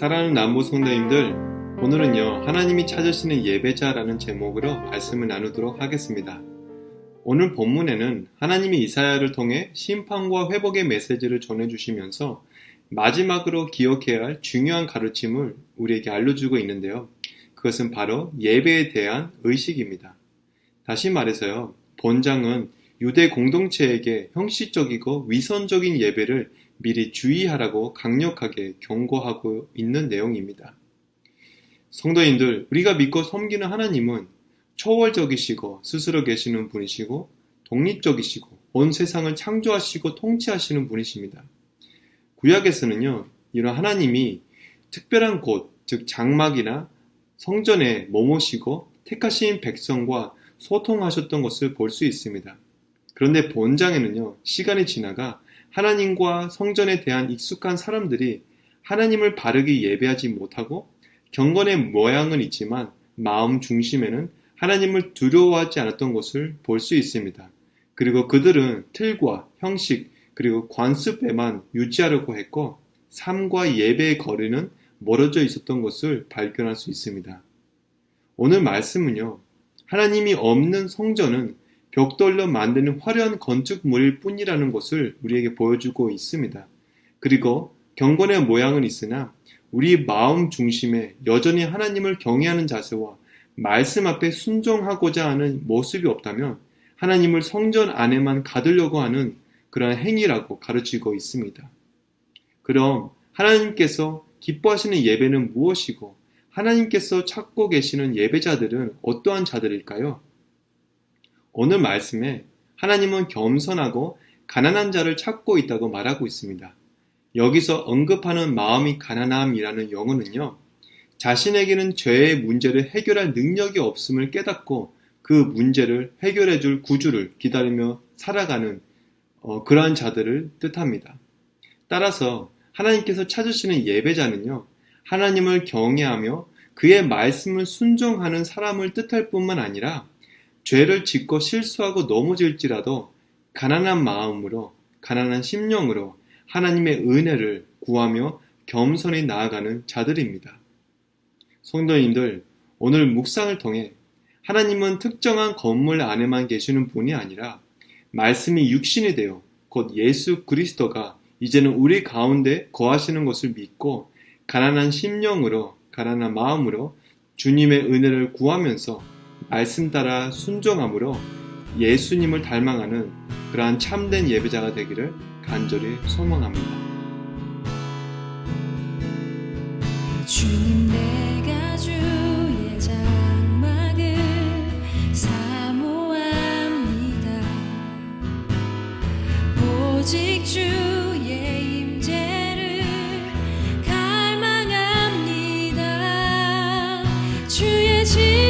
사랑하는 남부 성도님들, 오늘은요, 하나님이 찾으시는 예배자라는 제목으로 말씀을 나누도록 하겠습니다. 오늘 본문에는 하나님이 이사야를 통해 심판과 회복의 메시지를 전해주시면서 마지막으로 기억해야 할 중요한 가르침을 우리에게 알려주고 있는데요. 그것은 바로 예배에 대한 의식입니다. 다시 말해서요, 본장은 유대 공동체에게 형식적이고 위선적인 예배를 미리 주의하라고 강력하게 경고하고 있는 내용입니다. 성도인들, 우리가 믿고 섬기는 하나님은 초월적이시고 스스로 계시는 분이시고 독립적이시고 온 세상을 창조하시고 통치하시는 분이십니다. 구약에서는요, 이런 하나님이 특별한 곳, 즉 장막이나 성전에 머무시고 택하신 백성과 소통하셨던 것을 볼 수 있습니다. 그런데 본장에는요, 시간이 지나가 하나님과 성전에 대한 익숙한 사람들이 하나님을 바르게 예배하지 못하고 경건의 모양은 있지만 마음 중심에는 하나님을 두려워하지 않았던 것을 볼 수 있습니다. 그리고 그들은 틀과 형식 그리고 관습에만 유지하려고 했고 삶과 예배의 거리는 멀어져 있었던 것을 발견할 수 있습니다. 오늘 말씀은요. 하나님이 없는 성전은 벽돌로 만드는 화려한 건축물일 뿐이라는 것을 우리에게 보여주고 있습니다. 그리고 경건의 모양은 있으나 우리 마음 중심에 여전히 하나님을 경외하는 자세와 말씀 앞에 순종하고자 하는 모습이 없다면 하나님을 성전 안에만 가두려고 하는 그러한 행위라고 가르치고 있습니다. 그럼 하나님께서 기뻐하시는 예배는 무엇이고 하나님께서 찾고 계시는 예배자들은 어떠한 자들일까요? 오늘 말씀에 하나님은 겸손하고 가난한 자를 찾고 있다고 말하고 있습니다. 여기서 언급하는 마음이 가난함이라는 영어는요, 자신에게는 죄의 문제를 해결할 능력이 없음을 깨닫고 그 문제를 해결해 줄 구주를 기다리며 살아가는 어, 그러한 자들을 뜻합니다. 따라서 하나님께서 찾으시는 예배자는요, 하나님을 경외하며 그의 말씀을 순종하는 사람을 뜻할 뿐만 아니라 죄를 짓고 실수하고 넘어질지라도 가난한 마음으로, 가난한 심령으로 하나님의 은혜를 구하며 겸손히 나아가는 자들입니다. 성도님들, 오늘 묵상을 통해 하나님은 특정한 건물 안에만 계시는 분이 아니라 말씀이 육신이 되어 곧 예수 그리스도가 이제는 우리 가운데 거하시는 것을 믿고 가난한 심령으로, 가난한 마음으로 주님의 은혜를 구하면서 알씀따라 순종함으로 예수님을 닮아가는 그러한 참된 예배자가 되기를 간절히 소망합니다. 주님 내가 주의 장막을 사모합니다. 오직 주 주의 집